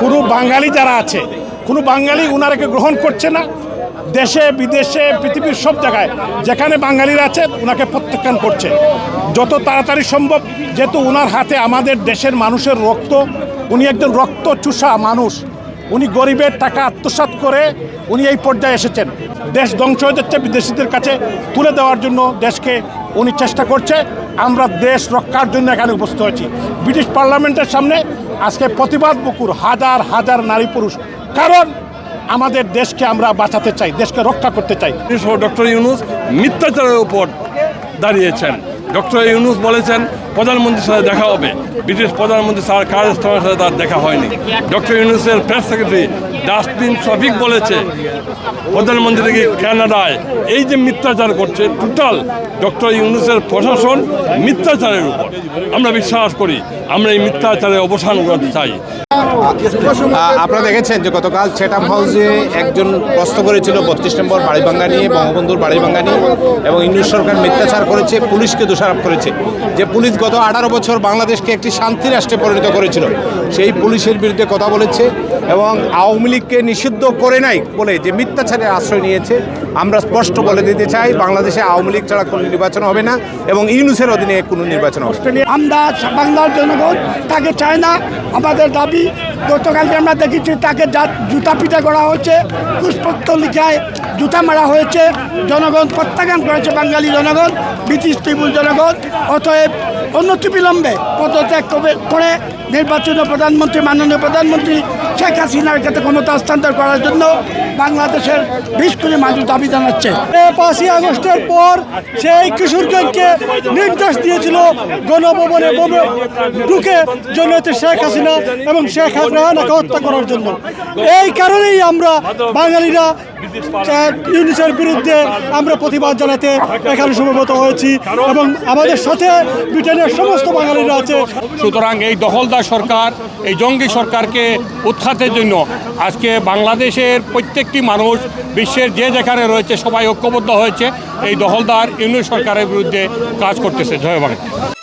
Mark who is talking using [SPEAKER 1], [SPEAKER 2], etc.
[SPEAKER 1] কোনো বাঙালি যারা আছে, কোনো বাঙালি উনারাকে গ্রহণ করছে না, দেশে, বিদেশে, পৃথিবীর সব জায়গায় যেখানে বাঙালিরা আছে ওনাকে প্রত্যাখ্যান করছে। যত তাড়াতাড়ি সম্ভব, যেহেতু ওনার হাতে আমাদের দেশের মানুষের রক্ত, উনি একজন রক্ত চুষা মানুষ উনি গরিবের টাকা আত্মসাৎ করে উনি এই পর্যায়ে এসেছেন। দেশ ধ্বংস হয়ে যাচ্ছে, বিদেশিদের কাছে তুলে দেওয়ার জন্য দেশকে উনি চেষ্টা করছে। আমরা দেশ রক্ষার জন্য এখানে উপস্থিত হয়েছি। ব্রিটিশ পার্লামেন্টের সামনে আজকে প্রতিবাদ বকুর হাজার হাজার নারী পুরুষ। কারণ আমাদের দেশকে আমরা বাঁচাতে চাই, দেশকে রক্ষা করতে চাই।
[SPEAKER 2] ডক্টর ইউনুস মিথ্যাচারের উপর দাঁড়িয়েছেন। ডক্টর ইউনুস বলেছেন, প্রধানমন্ত্রীর সাথে দেখা হবে। ব্রিটিশ প্রধানমন্ত্রী স্যার কারস্থানের সাথে তার দেখা হয়নি। ডক্টর ইউনুসের প্রেস সেক্রেটারি ডাস্টবিন শফিক বলেছে প্রধানমন্ত্রীকে কানাডায় এই যে মিথ্যাচার করছে, টোটাল ডক্টর ইউনুসের প্রশাসন মিথ্যাচারের উপর। আমরা বিশ্বাস করি, আমরা এই মিথ্যাচারের অবসান করতে চাই।
[SPEAKER 3] আপনারা দেখেছেন যে গতকাল ছেটাম হাউসে একজন প্রশ্ন করেছিল বত্রিশ নম্বর বাড়িভাঙ্গা নিয়ে, বঙ্গবন্ধুর বাড়িভাঙ্গা নিয়ে, এবং ইন্দু সরকার মিথ্যাচার করেছে, পুলিশকে দোষারোপ করেছে। যে পুলিশ গত আঠারো বছর বাংলাদেশকে একটি শান্তি রাষ্ট্রে পরিণত করেছিল, সেই পুলিশের বিরুদ্ধে কথা বলেছে। এবং আওয়ামী লীগকে নিষিদ্ধ করে নাই বলে যে মিথ্যাচারের আশ্রয় নিয়েছে, আমরা স্পষ্ট বলে দিতে চাই, বাংলাদেশে আওয়ামী লীগ ছাড়া কোনো নির্বাচন হবে না এবং ইউনুসের অধীনে কোনো নির্বাচন হবে।
[SPEAKER 4] আমরা বাংলার জনগণ, তাকে চায় না। আমাদের দাবি, গতকালকে আমরা দেখেছি তাকে জুতা পিটা করা হয়েছে পুষ্পত্র লিখায় জুতা মারা হয়েছে। জনগণ প্রত্যাখ্যান করেছে, বাঙালি জনগণ, ব্রিটিশ ত্রিপুল জনগণ। অতএব অনতিবিলম্বে পদত্যাগ করে- নির্বাচিত প্রধানমন্ত্রী, মাননীয় প্রধানমন্ত্রী শেখ হাসিনার কাছে ক্ষমতা হস্তান্তর করার জন্য বাংলাদেশের বিশ কোটি মানুষ দাবি জানাচ্ছে। পাঁচই আগস্টের পর সেই কিশোরগঞ্জকে নির্দেশ দিয়েছিল গণভবনে ঢুকে জননেত্রী শেখ হাসিনা এবং শেখ হাসিনাকে হত্যা করার জন্য। এই কারণেই আমরা বাঙালিরা ইউনিসের বিরুদ্ধে আমরা প্রতিবাদ জানাতে এখানে সমবেত হয়েছি এবং আমাদের সাথে ব্রিটেনের সমস্ত বাঙালিরা আছে।
[SPEAKER 5] সুতরাং এই দখলদার সরকার এই জঙ্গি সরকারকে উৎখাতের জন্য। আজকে বাংলাদেশের প্রত্যেকটি মানুষ, বিশ্বের যে যেখানে রয়েছে, সবাই ঐক্যবদ্ধ হয়েছে। এই দখলদার ইউনিয়ন সরকারের বিরুদ্ধে কাজ করতেছে। জয় বাংলা।